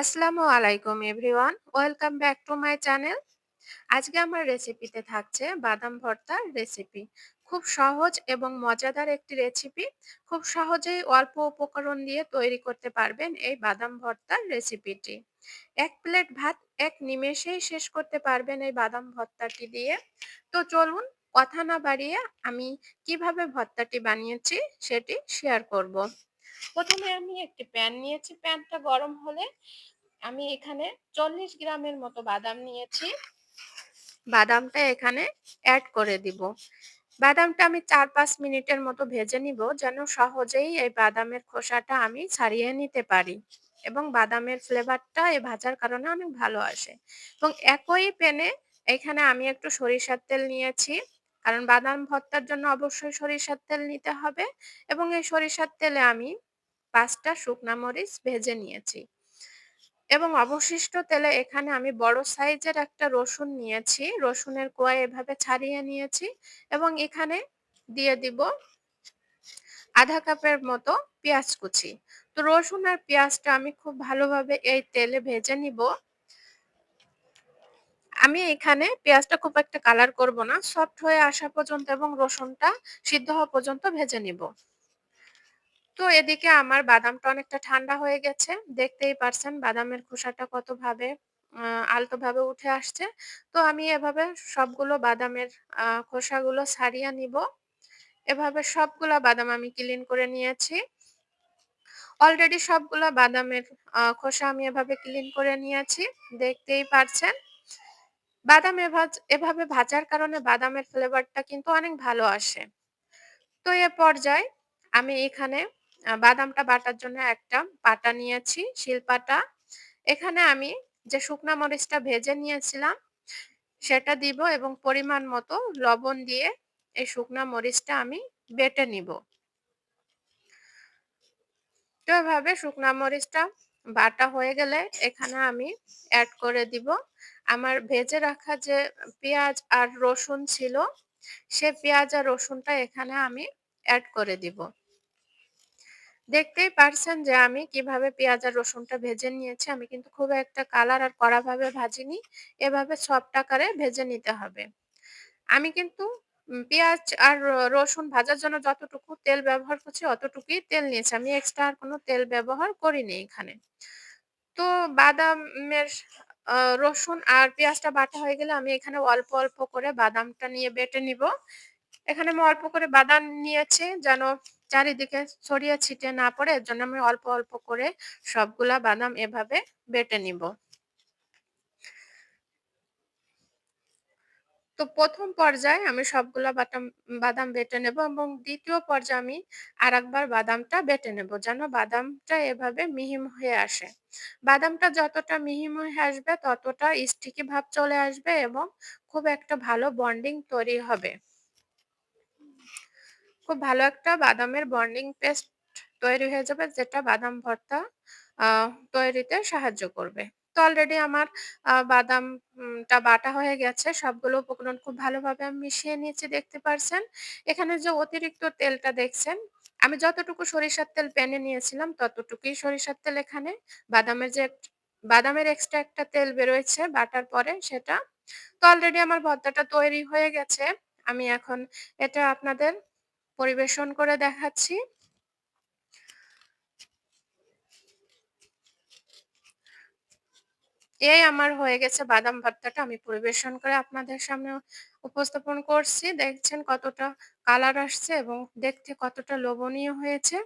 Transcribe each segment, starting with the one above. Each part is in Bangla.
আসসালামু আলাইকুম, everyone. Welcome back to my channel. আজকে আমার রেসিপিতে থাকছে বাদাম ভর্তার রেসিপি। খুব সহজ এবং মজাদার একটি রেসিপি। খুব সহজেই অল্প উপকরণ দিয়ে তৈরি করতে পারবেন এই বাদাম ভর্তার রেসিপিটি। এক প্লেট ভাত, এক নিমেষেই শেষ করতে পারবেন এই বাদাম ভর্তাটি দিয়ে। তো চলুন কথা না বাড়িয়ে আমি কীভাবে ভর্তাটি বানিয়েছি সেটি শেয়ার করব। প্রথমে আমি একটি প্যান নিয়েছি। প্যানটা গরম হলে আমি এখানে চল্লিশ গ্রামের মতো বাদাম নিয়েছি। বাদামটা এখানে অ্যাড করে দিব। বাদামটা আমি চার পাঁচ মিনিটের মতো ভেজে নিব যেন সহজেই এই বাদামের খোসাটা আমি ছাড়িয়ে নিতে পারি এবং বাদামের ফ্লেভারটা এই ভাজার কারণে অনেক ভালো আসে। এবং একই প্যানে এখানে আমি একটু সরিষার তেল নিয়েছি, কারণ বাদাম ভর্তার জন্য অবশ্যই সরিষার তেল নিতে হবে এবং এই সরিষার তেলে আমি পাঁচটা শুকনা মরিচ ভেজে নিয়েছি। এবং অবশিষ্ট তেলে এখানে আমি বড় সাইজের একটা রসুন নিয়েছি। রসুনের কোয়া এভাবে ছাড়িয়ে নিয়েছি এবং এখানে দিয়ে দিব আধা কাপের মতো পেঁয়াজ কুচি। তো রসুন আর পেঁয়াজটা আমি খুব ভালোভাবে এই তেলে ভেজে নিব। আমি এখানে পেঁয়াজটা খুব একটা কালার করব না। সফট হয়ে আসা পর্যন্ত এবং রসুনটা সিদ্ধ হওয়া পর্যন্ত ভেজে নিব। তো এদিকে আমার বাদামটা অনেকটা ঠান্ডা হয়ে গেছে। দেখতেই পারছেন বাদামের খোসাটা কতভাবে আলতোভাবে উঠে আসছে। তো আমি এভাবে সবগুলো বাদামের খোসাগুলো ছাড়িয়ে নিব। এভাবে সবগুলা বাদাম আমি ক্লিন করে নিয়েছি। অলরেডি সবগুলা বাদামের খোসা আমি এভাবে ক্লিন করে নিয়েছি। দেখতেই পারছেন। বাদাম এভাবে ভাজার কারণে বাদামের ফ্লেভারটা কিন্তু অনেক ভালো আসে। তো এ পর্যায়ে আমি এখানে বাদামটা বাটার জন্য একটা পাটা নিয়েছি শিলপাটা এখানে আমি যে শুকনা মরিচটা ভেজে নিয়েছিলাম, সেটা দিব এবং পরিমাণ মতো লবণ দিয়ে এই শুকনা মরিচটা আমি বেটে নিব। তো এভাবে শুকনা মরিচটা বাটা হয়ে গেলে এখানে আমি অ্যাড করে দিব। আমার ভেজে রাখা যে পেঁয়াজ আর রসুন ছিল, সে পেঁয়াজ আর রসুনটা এখানে আমি অ্যাড করে দিব। দেখতেই পারছেন যে আমি কীভাবে পেঁয়াজ আর রসুনটা ভেজে নিয়েছি। আমি কিন্তু খুব একটা কালার আর কড়াভাবে ভাজিনি। এভাবে সফট আকারে ভেজে নিতে হবে। আমি কিন্তু পেঁয়াজ আর রসুন ভাজার জন্য যতটুকু তেল ব্যবহার করছি অতটুকুই তেল নিয়েছি। আমি এক্সট্রা আর কোনো তেল ব্যবহার করিনি এখানে। তো বাদামের রসুন আর পেঁয়াজটা বাটা হয়ে গেলে আমি এখানে অল্প অল্প করে বাদামটা নিয়ে বেটে নিব। এখানে আমি অল্প করে বাদাম নিয়েছি যেন চারিদিকে ছড়িয়ে ছিটিয়ে না পড়ে, এর জন্য আমি অল্প অল্প করে সবগুলা বাদাম এভাবে বেটে নিব। তো প্রথম পর্যায়ে আমি সবগুলা বাদাম বাদাম বেটে নেব এবং দ্বিতীয় পর্যায়ে আমি আর একবার বাদামটা বেটে নেব যেন বাদামটা এভাবে মিহিম হয়ে আসে। বাদামটা যতটা মিহিম হয়ে আসবে ততটা স্টিকি ভাব চলে আসবে এবং খুব একটা ভালো বন্ডিং তৈরি হবে। খুব ভালো একটা বাদামের বন্ডিং পেস্ট তৈরি হয়ে যাবে, যেটা বাদাম ভর্তা তৈরিতে সাহায্য করবে। তো অলরেডি আমার বাদামটা বাটা হয়ে গেছে, সবগুলো উপকরণ খুব ভালোভাবে আমি মিশিয়ে নিয়েছি, দেখতে পারছেন? এখানে যে অতিরিক্ত তেলটা দেখছেন, আমি যতটুকু সরিষার তেল প্যানে নিয়েছিলাম, ততটুকুই সরিষার তেল এখানে। বাদামের যে বাদামের এক্সট্রা একটা তেল বেরোয়েছে বাটার পরে সেটা। তো অলরেডি আমার ভর্তাটা তৈরি হয়ে গেছে। আমি এখন এটা আপনাদের পরিবেশন করে দেখাচ্ছি। এই আমার হয়ে গেছে বাদাম ভর্তাটা। আমি পরিবেশন করে আপনাদের সামনে উপস্থাপন করছি। দেখছেন কতটা কালার আসছে এবং দেখতে কতটা লোভনীয় হয়েছে।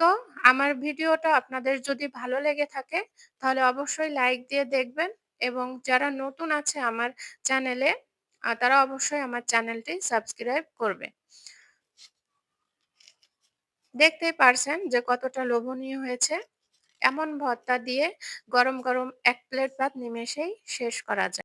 তো আমার ভিডিওটা আপনাদের যদি ভালো লেগে থাকে, তাহলে অবশ্যই লাইক দিয়ে দেখবেন এবং যারা নতুন আছে আমার চ্যানেলে তারা অবশ্যই আমার চ্যানেলটি সাবস্ক্রাইব করবে। দেখতেই পারছেন যে কতটা লোভনীয় হয়েছে। এমন ভর্তা দিয়ে গরম গরম এক প্লেট ভাত নিমেষেই শেষ করা যায়।